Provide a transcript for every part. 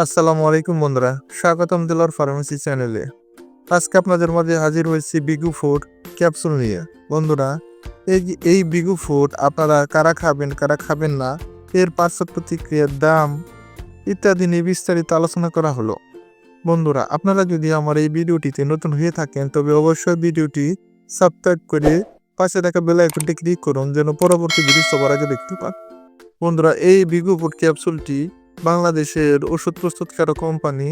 আসসালামু আলাইকুম বন্ধুরা, স্বাগতম দিলর ফার্মেসি চ্যানেলে। আজকে আপনাদের মাঝে হাজির হয়েছি বিগু ফুড ক্যাপসুল নিয়ে। বন্ধুরা, এই এই বিগু ফুড আপনারা কারা খাবেন কারা খাবেন না, এর পার্শ্ব প্রতিক্রিয়ার দাম ইত্যাদি নিয়ে বিস্তারিত আলোচনা করা হলো। বন্ধুরা, আপনারা যদি আমার এই ভিডিওটিতে নতুন হয়ে থাকেন, তবে অবশ্যই ভিডিওটি সাবস্ক্রাইব করে পাশে থাকা বেল আইকনটি ক্লিক করুন, যেন পরবর্তী ভিডিও সবার আগে দেখতে পান। বন্ধুরা, এই বিগু ফুড ক্যাপসুলটি বাংলাদেশের ওষুধ প্রস্তুতকারক কোম্পানি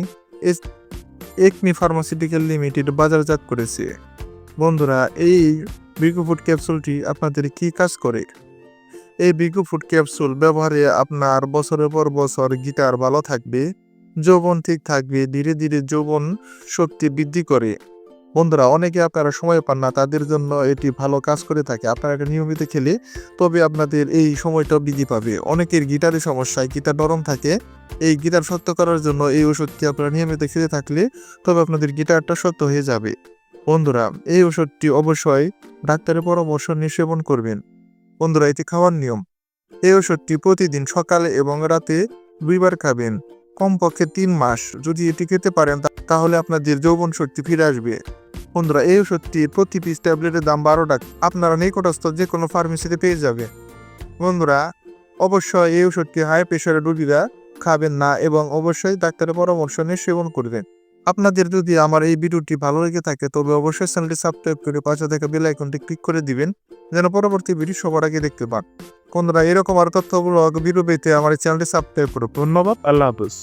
একমি ফার্মাসিউটিক্যাল লিমিটেড বাজারজাত করেছে। বন্ধুরা, এই বিগু ফুড ক্যাপসুলটি আপনাদের কি কাজ করে? এই বিগু ফুড ক্যাপসুল ব্যবহারে আপনার বছরের পর বছর গিটার ভালো থাকবে, যৌবন ঠিক থাকবে, ধীরে ধীরে যৌবন শক্তি বৃদ্ধি করে। বন্ধুরা, অনেকে আপনারা সময় পান না, তাদের জন্য এটি ভালো কাজ করে থাকে। আপনারা এটা নিয়মিত খেলে তবে আপনাদের এই সময়টা বৃদ্ধি পাবে। অনেকের গিটারের সমস্যায় গিটার নরম থাকে। এই গিটার শক্ত করার জন্য এই ওষুধটি আপনারা নিয়মিত খেতে থাকলে তবে আপনাদের গিটারটা শক্ত হয়ে যাবে। বন্ধুরা, এই ওষুধটি অবশ্যই ডাক্তারের পরামর্শ নিয়ে সেবন করবেন। বন্ধুরা, এটি খাওয়ার নিয়ম। এই ওষুধটি প্রতিদিন সকালে এবং রাতে দুইবার খাবেন। কমপক্ষে তিন মাস যদি এটি খেতে পারেন তাহলে আপনাদের যৌবন শক্তি ফিরে আসবে। বন্ধুরা, এই ওষুধটি প্রতি পিস ট্যাবলেটের দাম বারো টাকা। আপনারা নিকটস্থ যে কোনো ফার্মেসিতে পেয়ে যাবে। বন্ধুরা, অবশ্যই এই ওষুধটি হাই প্রেশারের রোগীরা খাবেন না এবং অবশ্যই ডাক্তারের পরামর্শ নিয়ে সেবন করবেন আপনাদের যদি আমার এই ভিডিওটি ভালো লেগে থাকে, তবে অবশ্যই চ্যানেলটি সাবস্ক্রাইব করে পাশে থাকা বেল আইকনটি ক্লিক করে দিবেন, যেন পরবর্তী ভিডিও সবার আগে দেখতে পান। বন্ধুরা, এরকম আর তথ্যগুলো ভিডিও পেতে আমার চ্যানেলটি সাবস্ক্রাইব করুন। ধন্যবাদ, আল্লাহ হাফিজ।